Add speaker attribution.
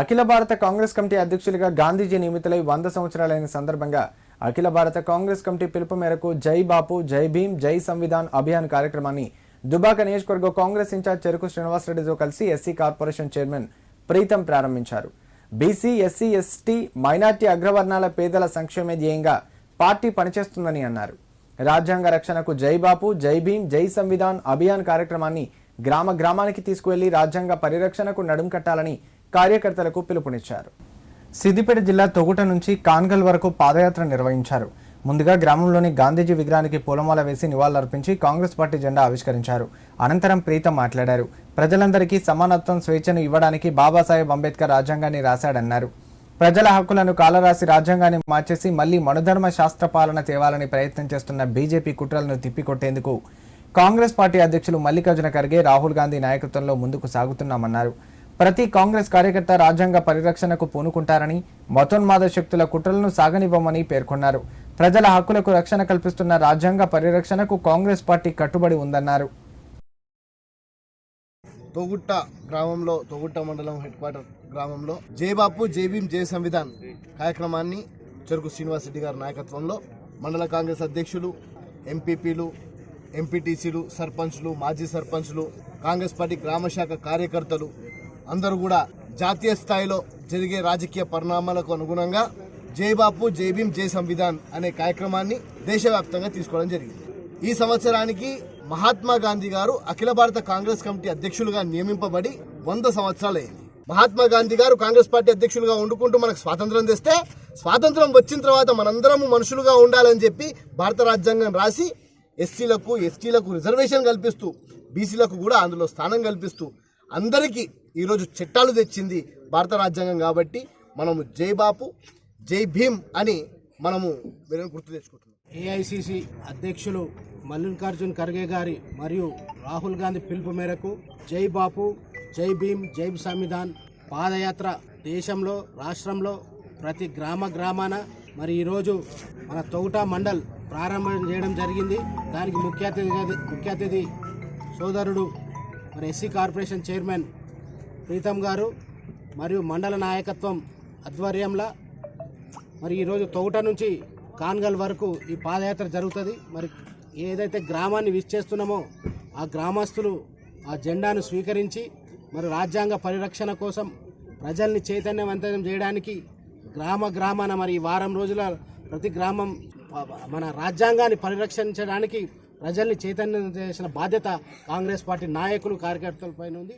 Speaker 1: అఖిల భారత కాంగ్రెస్ కమిటీ అధ్యక్షులుగా గాంధీజీ నియమితులై వంద సంవత్సరాలైన సందర్భంగా అఖిల భారత కాంగ్రెస్ కమిటీ పిలుపు మేరకు జై బాపు జై భీమ్ జై సంవిధాన్ అభియాన్ కార్యక్రమాన్ని దుబాక నియోజకవర్గ కాంగ్రెస్ ఇన్ఛార్జ్ చెరుకు శ్రీనివాసరెడ్డితో కలిసి ఎస్సీ కార్పొరేషన్ చైర్మన్ ప్రీతం ప్రారంభించారు. బీసీ ఎస్సీ ఎస్టీ మైనార్టీ అగ్రవర్ణాల పేదల సంక్షేమే ధ్యేయంగా పార్టీ పనిచేస్తుందని అన్నారు. రాజ్యాంగ రక్షణకు జై బాపు జై భీమ్ జై సంవిధాన్ అభియాన్ కార్యక్రమాన్ని గ్రామ గ్రామానికి తీసుకువెళ్ళి రాజ్యాంగ పరిరక్షణకు నడుం కట్టాలని కార్యకర్తలకు పిలుపునిచ్చారు. సిద్దిపేట జిల్లా తొగుట నుంచి కాన్గల్ వరకు పాదయాత్ర నిర్వహించారు. ముందుగా గ్రామంలోని గాంధీజీ విగ్రహానికి పూలమాల వేసి నివాళులర్పించి కాంగ్రెస్ పార్టీ జెండా ఆవిష్కరించారు. అనంతరం ప్రీతం మాట్లాడారు. ప్రజలందరికీ సమానత్వం స్వేచ్ఛను ఇవ్వడానికి బాబాసాహెబ్ అంబేద్కర్ రాజ్యాంగాన్ని రాశాడన్నారు. ప్రజల హక్కులను కాలరాసి రాజ్యాంగాన్ని మార్చేసి మళ్ళీ మనుధర్మ శాస్త్ర పాలన తేవాలని ప్రయత్నం చేస్తున్న బీజేపీ కుట్రలను తిప్పికొట్టేందుకు కాంగ్రెస్ పార్టీ అధ్యక్షులు మల్లికార్జున ఖర్గే రాహుల్ గాంధీ నాయకత్వంలో ముందుకు సాగుతున్నామన్నారు. ప్రతి కాంగ్రెస్ కార్యకర్త రాజ్యాంగ పరిరక్షణకు పూనుకుంటారని మతోన్మాద శక్తుల కుట్రలను సాగనివ్వమని పేర్కొన్నారు. ప్రజల హక్కులకు రక్షణ కల్పిస్తున్న రాజ్యాంగ పరిరక్షణకు కాంగ్రెస్ పార్టీ కట్టుబడి ఉందన్నారు.
Speaker 2: తోగుట్ట గ్రామంలో తోగుట్ట మండలం హెడ్ క్వార్టర్ గ్రామంలో జేబాపు జేబీం జే సంవిధాన్ కార్యక్రమాన్ని చెరుకు శ్రీనివాస్ రెడ్డి గారి నాయకత్వంలో మండల కాంగ్రెస్ అధ్యక్షులు ఎంపీపీలు ఎంపీటీసీలు సర్పంచ్లు మాజీ సర్పంచ్లు కాంగ్రెస్ పార్టీ గ్రామ శాఖ కార్యకర్తలు అందరూ కూడా జాతీయ స్థాయిలో జరిగే రాజకీయ పరిణామాలకు అనుగుణంగా జయబాపు జయభీం జై సంవిధాన్ అనే కార్యక్రమాన్ని దేశవ్యాప్తంగా తీసుకోవడం జరిగింది. ఈ సంవత్సరానికి మహాత్మా గాంధీ గారు అఖిల భారత కాంగ్రెస్ కమిటీ అధ్యక్షులుగా నియమింపబడి వంద సంవత్సరాలైంది మహాత్మా గాంధీ గారు కాంగ్రెస్ పార్టీ అధ్యక్షులుగా వండుకుంటూ మనకు స్వాతంత్రం తెస్తే స్వాతంత్రం వచ్చిన తర్వాత మనందరం మనుషులుగా ఉండాలని చెప్పి భారత రాజ్యాంగం రాసి ఎస్సీలకు ఎస్టీలకు రిజర్వేషన్ కల్పిస్తూ బీసీలకు కూడా అందులో స్థానం కల్పిస్తూ అందరికీ ఈరోజు చట్టాలు తెచ్చింది భారత రాజ్యాంగం కాబట్టి మనము జై బాపు జై భీమ్ అని మనము గుర్తు తెచ్చుకుంటున్నాం.
Speaker 3: ఏఐసిసి అధ్యక్షులు మల్లికార్జున్ ఖర్గే గారి మరియు రాహుల్ గాంధీ పిలుపు మేరకు జై బాపు జై భీమ్ జై సంవిధాన్ పాదయాత్ర దేశంలో రాష్ట్రంలో ప్రతి గ్రామ గ్రామాన మరి ఈరోజు మన తొగుట మండల్ ప్రారంభం చేయడం జరిగింది. దానికి ముఖ్య అతిథి ముఖ్య అతిథి సోదరుడు మరి ఎస్సీ కార్పొరేషన్ చైర్మన్ ప్రీతం గారు మరియు మండల నాయకత్వం ఆధ్వర్యంలో మరి ఈరోజు తోట నుంచి కాన్గల్ వరకు ఈ పాదయాత్ర జరుగుతుంది. మరి ఏదైతే గ్రామాన్ని విచ్చేస్తున్నామో ఆ గ్రామస్తులు ఆ జెండాను స్వీకరించి మరి రాజ్యాంగ పరిరక్షణ కోసం ప్రజల్ని చైతన్యవంతం చేయడానికి గ్రామ గ్రామాన మరి ఈ వారం రోజుల ప్రతి గ్రామం మన రాజ్యాంగాన్ని పరిరక్షించడానికి ప్రజల్ని చైతన్యం చేసిన బాధ్యత కాంగ్రెస్ పార్టీ నాయకులు కార్యకర్తలపైన ఉంది